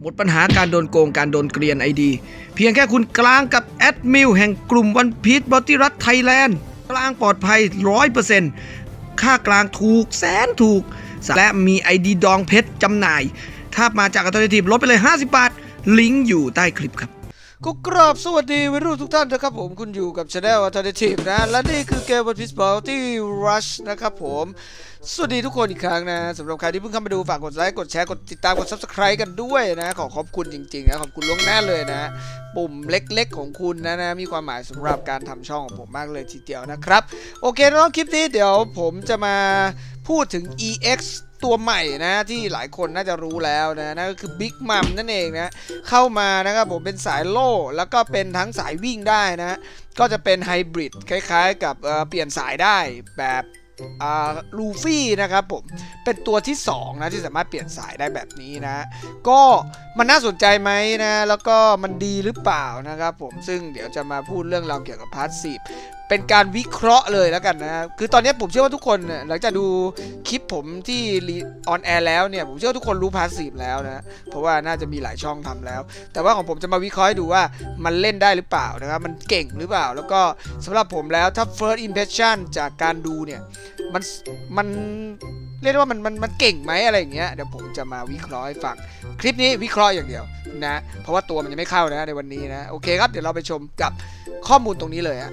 หมดปัญหาการโดนโกงการโดนเกลียนไอดี เพียงแค่คุณกลางกับแอดมิลแห่งกลุ่มวันพี e บอติรัฐไทยแลนด์กลางปลอดภัย 100%ค่ากลางถูกแสนถูก และมีไอดีดองเพชรจำหน่าย ถ้ามาจากอัตโนทีลดไปเลย 50 บาท ลิงก์อยู่ใต้คลิปครับ ก็กราบสวัสดีวัยรุ่นทุกท่านนะครับผมคุณอยู่กับ Channel Alternative นะ และนี่คือเกม One Piece Bounty Rush นะครับผม สวัสดีทุกคนอีกครั้งนะสำหรับใครที่เพิ่งเข้ามาดูฝากกดไลค์กดแชร์กดติดตามกด Subscribe กันด้วยนะ ขอขอบคุณจริงๆนะขอบคุณล่วงหน้าเลยนะ ปุ่มเล็กๆของคุณนะนะมีความหมายสำหรับการทำช่องของผมมากเลยทีเดียวนะครับ โอเคน้องคลิปนี้เดี๋ยวผมจะมาพูดถึง EX ตัวใหม่นะที่หลายคนน่าจะรู้แล้วนะนั่นก็คือ Big Mom นั่นเองนะเข้ามานะครับผมเป็นสายโล่แล้วก็เป็นทั้งสายวิ่งได้นะก็จะเป็นไฮบริดคล้ายๆ กับเเปลี่ยนสายได้แบบลูฟี่นะครับผมเป็นตัวที่2นะที่สามารถเปลี่ยนสายได้แบบนี้นะ ก็มันน่าสนใจไหมนะ แล้วก็มันดีหรือเปล่านะครับผมซึ่งเดี๋ยวจะมาพูดเรื่องราวเกี่ยวกับพาสซีฟเป็นการวิเคราะห์เลยแล้วกันนะคือตอนนี้ผมเชื่อว่าทุกคนเนี่ยหลังจากดูคลิปผมที่ออนแอร์แล้วเนี่ยผมเชื่อว่าทุกคนรู้พาสซีฟแล้วนะเพราะว่าน่าจะมีหลายช่องทำแล้ว แต่ว่าของผมจะมาวิเคราะห์ให้ดูว่ามันเล่นได้หรือเปล่านะครับมันเก่งหรือเปล่า แล้วก็สำหรับผมแล้วถ้า first impression จากการดูเนี่ยมันมันเรียกได้ว่ามันมันมันเก่งไหมอะไรอย่างเงี้ยเดี๋ยวผมจะมาวิเคราะห์ให้ฟังคลิปนี้วิเคราะห์อย่างเดียวนะเพราะว่าตัวมันยังไม่เข้านะในวันนี้นะโอเคครับเดี๋ยวเราไปชมกับข้อมูลตรงนี้เลยฮะ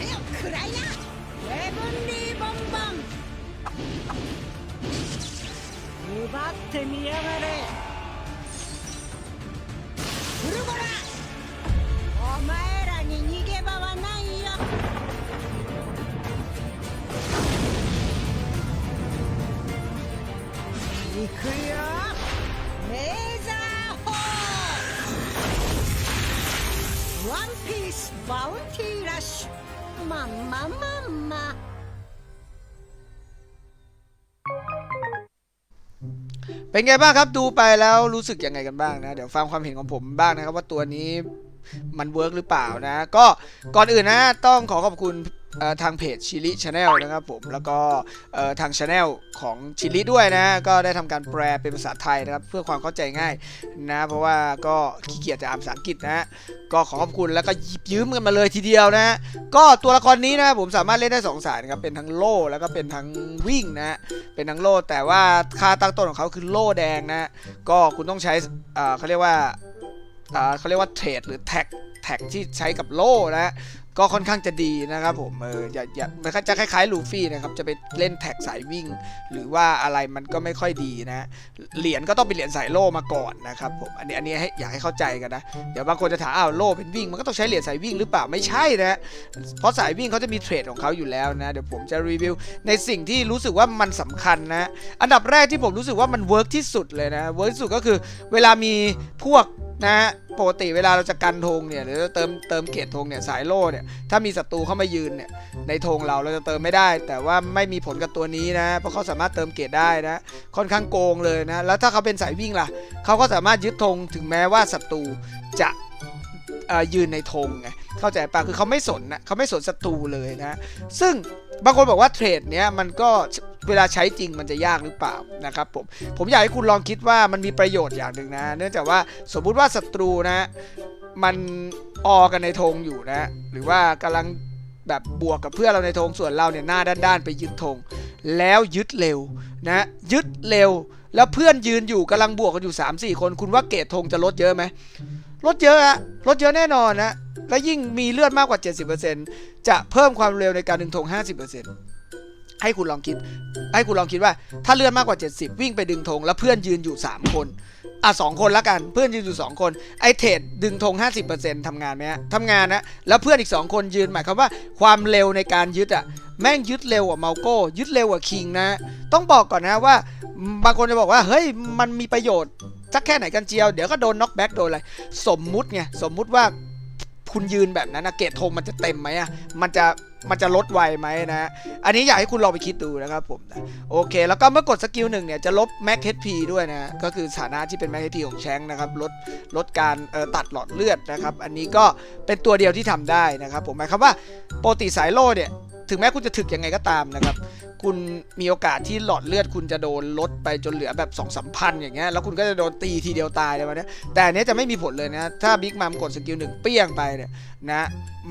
せよくらいなヘブンリーボンボン奪ってみやがれフルボラお前らに逃げ場はないよ行くよレーザーホールワンピースバウンティーラッシュ มัมมามัมมาเป็นไงบ้างครับดูไปแล้วรู้สึกยังไงกันบ้างนะ เดี๋ยวฟังความเห็นของผมบ้างนะครับว่าตัวนี้มันเวิร์กหรือเปล่านะ ก็ก่อนอื่นนะต้องขอขอบคุณ ทางเพจชิลิชาแนลนะครับผมแล้วก็ทางชาแนลของชิลิด้วยนะ ก็ได้ทำการแปลเป็นภาษาไทยนะครับ เพื่อความเข้าใจง่ายนะ เพราะว่าก็ขี้เกียจจะอ่านภาษาอังกฤษนะก็ขอขอบคุณแล้วก็ยิบยืมกันมาเลยทีเดียวนะ ก็ตัวละครนี้นะผมสามารถเล่นได้สองสายนะครับเป็นทั้งโล่แล้วก็เป็นทั้งวิ่งนะเป็นทั้งโล่แต่ว่าค่าตั้งต้นของเขาคือโล่แดงนะ ก็คุณต้องใช้เขาเรียกว่าอ่าเขาเรียกว่าเทรดหรือแท็กแท็กที่ใช้กับโล่นะก็ค่อนข้างจะดีนะครับผมเอออย่าอย่ามันก็จะคล้ายๆลูฟี่นะครับจะไปเล่นแท็กสายวิ่ง หรือว่าอะไรมันก็ไม่ค่อยดีนะเหรียญก็ต้องเป็นเหรียญสายโล่มาก่อนนะครับผมอันนี้อันนี้ให้อยากให้เข้าใจกันนะเดี๋ยวบางคนจะถามอ้าวโล่เป็นวิ่ง มันก็ต้องใช้เหรียญสายวิ่งหรือเปล่าไม่ใช่นะเพราะสายวิ่งเขาจะมีเทรดของเขาอยู่แล้วนะเดี๋ยวผมจะรีวิวในสิ่งที่รู้สึกว่ามันสำคัญนะอันดับแรกที่ผมรู้สึกว่ามันเวิร์กที่สุดเลยนะเวิร์กที่สุดก็คือเวลามีพวกนะปกติเวลาเราจะกันธงเนี่ยหรือเติมเติมเกตธงเนี่ยสายโล่เนี่ยถ้ามีศัตรูเข้ามายืนเนี่ยในธงเราเราจะเติมไม่ได้ แต่ว่าไม่มีผลกับตัวนี้นะ เพราะเขาสามารถเติมเกตได้นะ ค่อนข้างโกงเลยนะ แล้วถ้าเขาเป็นสายวิ่งล่ะเขาก็สามารถยึดธงถึงแม้ว่าศัตรูจะอ่อยืนในธงไงเข้าใจปะคือเขาไม่สนนะเขาไม่สนศัตรูเลยนะ ซึ่งบางคนบอกว่าเทรดเนี้ยมันก็ เวลาใช้จริงมันจะยากหรือเปล่านะครับผมผมอยากให้คุณลองคิดว่ามันมีประโยชน์อย่างหนึ่งนะ เนื่องจากว่าสมมุติว่าศัตรูนะ มันออกันในธงอยู่นะ หรือว่ากำลังแบบบวกกับเพื่อนเราในธงส่วนเราเนี่ยหน้าด้านๆไปยึดธงแล้วยึดเร็วนะ ยึดเร็ว แล้วเพื่อนยืนอยู่กำลังบวกกันอยู่ 3 4 คนคุณว่าเกรดธงจะลดเยอะไหมลดเยอะอะลดเยอะแน่นอนนะและยิ่งมีเลือดมากกว่า 70%จะเพิ่มความเร็วในการดึงธง50% ให้คุณลองคิด ให้คุณลองคิดว่า ถ้าเลื่อนมากกว่า 70 วิ่งไปดึงธงแล้วเพื่อนยืนอยู่ 3 คนอะสองคนละกันเพื่อนยืนอยู่ 2 คนไอเทรดดึงธง50%ทำงานไหมฮะทำงานนะแล้วเพื่อนอีก 2 คนยืนหมายความว่าความเร็วในการยึดอะแม่งยึดเร็วกว่าเมาโก้ยึดเร็วกว่าคิงนะ ต้องบอกก่อนนะว่า บางคนจะบอกว่าเฮ้ยมันมีประโยชน์สักแค่ไหนกันเจียวเดี๋ยวก็โดนน็อกแบ็กโดนอะไรสมมุติไงสมมุติว่าคุณยืนแบบนั้นนะเกตธงมันจะเต็มไหมอะมันจะ มันจะลดไวไหมนะ อันนี้อยากให้คุณลองไปคิดดูนะครับผมนะโอเค แล้วก็เมื่อกดสกิลหนึ่งเนี่ยจะลบแม็กเฮดพีด้วยนะ ก็คือฐานะที่เป็นแม็กเฮดพีของแชงนะครับลดลดการเอ่อตัดหลอดเลือดนะครับ อันนี้ก็เป็นตัวเดียวที่ทำได้นะครับผมหมายความว่าโปรตีสายโลเนี่ยถึงแม้คุณจะถึกยังไงก็ตามนะครับ คุณมีโอกาสที่หลอดเลือดคุณจะโดนลดไปจนเหลือแบบ2องสามพันอย่างเงี้ยแล้วคุณก็จะโดนตีทีเดียวตายเลยวันนี้ยแต่อันนี้จะไม่มีผลเลยนะ ถ้าบิ๊กมัมกดสกิลหนึ่งเปี้ยงไปเนี่ยนะ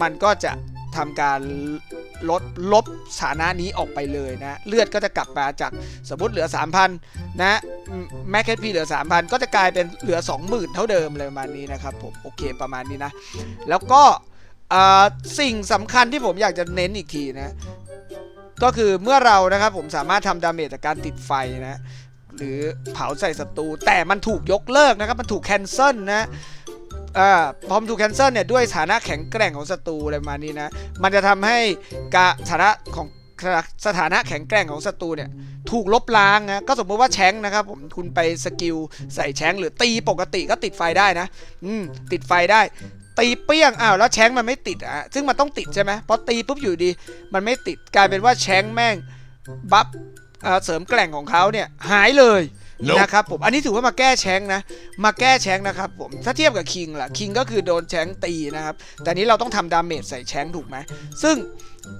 มันก็จะทำการลดลบสถานะนี้ออกไปเลยนะ เลือดก็จะกลับมาจากสมมติเหลือ 3,000 นะแม็กเพีเหลือ 3,000 ก็จะกลายเป็นเหลือ 20,000 เท่าเดิมเลยประมาณนี้นะครับผมโอเคประมาณนี้นะ แล้วก็สิ่งสำคัญที่ผมอยากจะเน้นอีกทีนะ ก็คือเมื่อเรานะครับผมสามารถทำดาเมจจากการติดไฟนะหรือเผาใส่ศัตรูแต่มันถูกยกเลิกนะครับ มันถูกแคนเซิลนะอ่าพอมถูกแคนเซิลเนี่ยด้วยฐานะแข็งแกร่งของศัตรูอะไรมานี้นะ มันจะทำให้กะฐานะของสถานะแข็งแกร่งของศัตรูเนี่ยถูกลบล้างนะก็สมมติว่าแชงนะครับผมคุณไปสกิลใส่แชงหรือตีปกติก็ติดไฟได้นะ อืมติดไฟได้ ตีเปี้ยงอ้าวแล้วแชงมันไม่ติดอะซึ่งมันต้องติดใช่ไหมพอตีปุ๊บอยู่ดี มันไม่ติดกลายเป็นว่าแชงแม่งบัฟเสริมแกร่งของเขาเนี่ยหายเลย นะครับผมอันนี้ถือว่ามาแก้แชงนะ มาแก้แชงนะครับผมถ้าเทียบกับคิงล่ะคิงก็คือโดนแชงตีนะครับ แต่นี้เราต้องทำดาเมจใส่แชงถูกไหมซึ่ง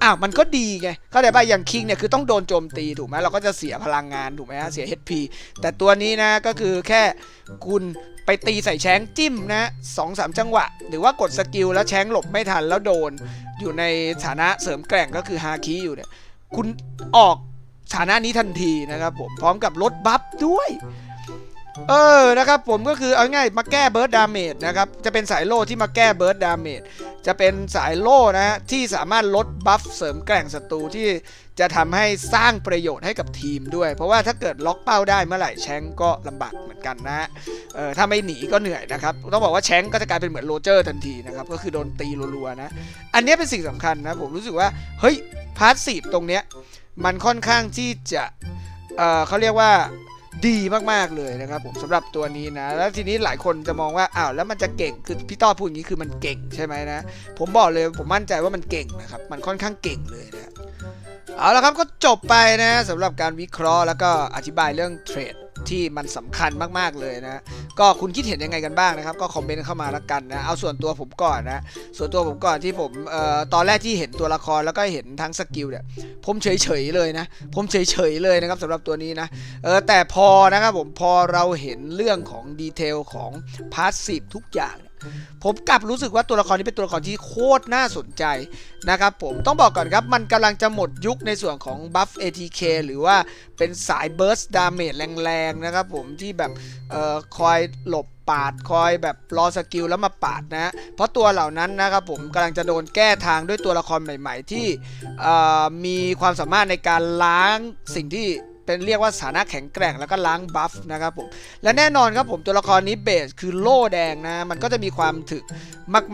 อ้าวมันก็ดีไงเข้าใจป่ะอย่างคิงเนี่ยคือต้องโดนโจมตีถูกไหมเราก็จะเสียพลังงานถูกไหมฮะเสีย HP แต่ตัวนี้นะก็คือแค่คุณไปตีใส่แชงจิ้มนะสองสามจังหวะ หรือว่ากดสกิลแล้วแชงหลบไม่ทันแล้วโดน อยู่ในฐานะเสริมแกร่งก็คือฮาคิอยู่เนี่ยคุณออก ฐานะนี้ทันทีนะครับผมพร้อมกับลดบัฟด้วย เออนะครับผมก็คือเอาง่ายมาแก้เบิร์ดดาเมจนะครับจะเป็นสายโล่ที่มาแก้เบิร์ดดาเมจจะเป็นสายโล่นะฮะที่สามารถลดบัฟเสริมแกร่งศัตรูที่จะทำให้สร้างประโยชน์ให้กับทีมด้วย เพราะว่าถ้าเกิดล็อกเป้าได้เมื่อไหร่แชงก็ลำบากเหมือนกันนะฮะเออถ้าไม่หนีก็เหนื่อยนะครับ ต้องบอกว่าแชงก็จะกลายเป็นเหมือนโรเจอร์ทันทีนะครับ ก็คือโดนตีรัวๆนะ อันนี้เป็นสิ่งสำคัญนะ ผมรู้สึกว่า เฮ้ย พาสซีฟตรงเนี้ย มันค่อนข้างที่จะเเขาเรียกว่าดีมากๆเลยนะครับผมสำหรับตัวนี้นะ แล้วทีนี้หลายคนจะมองว่าอ้าวแล้วมันจะเก่งคือพี่ต้อพูดอย่างนี้คือมันเก่งใช่ไหมนะ ผมบอกเลยผมมั่นใจว่ามันเก่งนะครับ มันค่อนข้างเก่งเลยนะเอาละครับก็จบไปนะสำหรับการวิเคราะห์แล้วก็อธิบายเรื่องเทรด ที่มันสำคัญมากๆเลยนะก็คุณคิดเห็นยังไงกันบ้างนะครับ ก็คอมเมนต์เข้ามาละกันนะเอาส่วนตัวผมก่อนนะส่วนตัวผมก่อนที่ผมเอ่อตอนแรกที่เห็นตัวละครแล้วก็เห็นทั้งสกิลเนี่ยผมเฉยๆเลยนะ ผมเฉยๆเลยนะครับสำหรับตัวนี้นะเออแต่พอนะครับผมพอเราเห็นเรื่องของดีเทลของพาสซีฟทุกอย่าง ผมกลับรู้สึกว่าตัวละครนี้เป็นตัวละครที่โคตรน่าสนใจนะครับผมต้องบอกก่อนครับมันกำลังจะหมดยุคในส่วนของบัฟ ATK หรือว่าเป็นสายเบิร์สดาเมจแรงๆนะครับผมที่แบบเอ่อคอยหลบปาดคอยแบบรอสกิลแล้วมาปาดนะเพราะตัวเหล่านั้นนะครับผมกำลังจะโดนแก้ทางด้วยตัวละครใหม่ ๆ ที่เอ่อมีความสามารถในการล้างสิ่งที่ เป็นเรียกว่าสถานะแข็งแกร่งแล้วก็ล้างบัฟนะครับผมและแน่นอนครับผมตัวละครนี้เบสคือโล่แดงนะ มันก็จะมีความถึก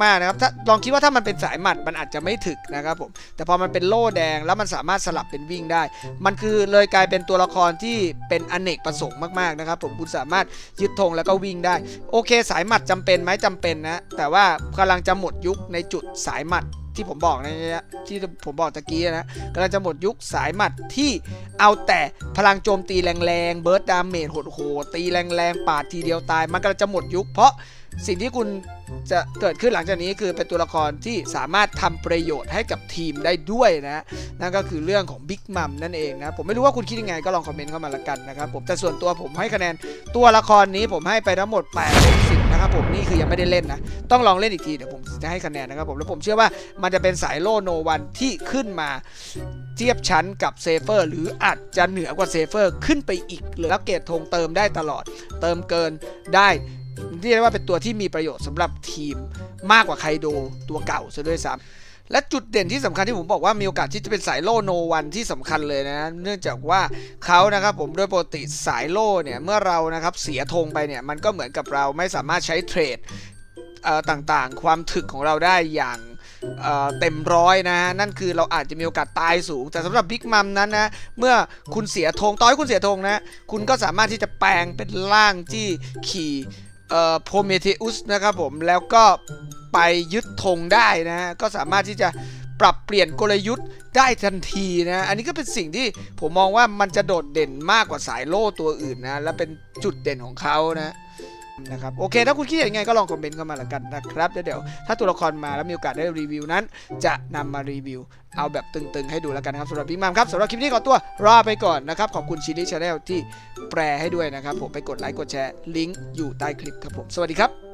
มากๆนะครับถ้าลองคิดว่าถ้ามันเป็นสายหมัดมันอาจจะไม่ถึกนะครับผมแต่พอมันเป็นโล่แดงแล้วมันสามารถสลับเป็นวิ่งได้ มันคือเลยกลายเป็นตัวละครที่เป็นอเนกประสงค์มากๆนะครับผมคุณสามารถยึดธงแล้วก็วิ่งได้ โอเค สายหมัดจำเป็นไหมจำเป็นนะแต่ว่ากำลังจะหมดยุคในจุดสายหมัด ที่ผมบอกนะที่ผมบอกตะกี้นะกำลังจะหมดยุคสายหมัดที่เอาแต่พลังโจมตีแรงๆเบิร์ดดาเมจโหดๆตีแรงๆปาดทีเดียวตาย มันกำลังจะหมดยุคเพราะ สิ่งที่คุณจะเกิดขึ้นหลังจากนี้คือเป็นตัวละครที่สามารถทำประโยชน์ให้กับทีมได้ด้วยนะนั่นก็คือเรื่องของบิ๊กมัมนั่นเองนะ ผมไม่รู้ว่าคุณคิดยังไงก็ลองคอมเมนต์เข้ามาละกันนะครับผมแต่ส่วนตัวผมให้คะแนนตัวละครนี้ผมให้ไปทั้งหมด8 10นะครับผมนี่คือยังไม่ได้เล่นนะต้องลองเล่นอีกทีเดี๋ยวผมจะให้คะแนนนะครับผมแล้วผมเชื่อว่ามันจะเป็นสายโลโนวันที่ขึ้นมาเทียบชั้นกับเซเฟอร์หรืออาจจะเหนือกว่าเซเฟอร์ขึ้นไปอีกเลยแล้วเกรดธงเติมได้ตลอด เติมเกินได้ เรียกได้ว่าเป็นตัวที่มีประโยชน์สำหรับทีมมากกว่าไคโดตัวเก่าซะด้วยซ้ำและจุดเด่นที่สำคัญที่ผมบอกว่ามีโอกาสที่จะเป็นสายโล่โนวันที่สำคัญเลยนะ เนื่องจากว่าเขานะครับผมโดยปกติสายโล่เนี่ยเมื่อเรานะครับเสียธงไปเนี่ยมันก็เหมือนกับเราไม่สามารถใช้เทรดต่างๆ ความถึกของเราได้อย่างเเต็มร้อยนะฮะนั่นคือเราอาจจะมีโอกาสตายสูง แต่สำหรับบิ๊กมัมนั้นนะเมื่อคุณเสียธงต่อให้คุณเสียธงนะ คุณก็สามารถที่จะแปลงเป็นร่างที่ขี่ เอ่อโพเมเทอุสนะครับผมแล้วก็ไปยึดธงได้นะฮะก็สามารถที่จะปรับเปลี่ยนกลยุทธ์ได้ทันทีนะอันนี้ก็เป็นสิ่งที่ผมมองว่ามันจะโดดเด่นมากกว่าสายโล่ตัวอื่นนะและเป็นจุดเด่นของเขานะ นะครับโอเค ถ้าคุณคิดยังไงก็ลองคอมเมนต์เข้ามาละกันนะครับเดี๋ยวถ้าตัวละครมาแล้วมีโอกาสได้รีวิวนั้น จะนำมารีวิว เอาแบบตึงๆ ให้ดูแล้วกันนะครับสำหรับพี่มัมครับสำหรับคลิปนี้ขอตัวลาไปก่อนนะครับ ขอบคุณชิลิชาแนลที่แปลให้ด้วยนะครับผมไปกดไลค์กดแชร์ลิงก์อยู่ใต้คลิปครับผมสวัสดีครับ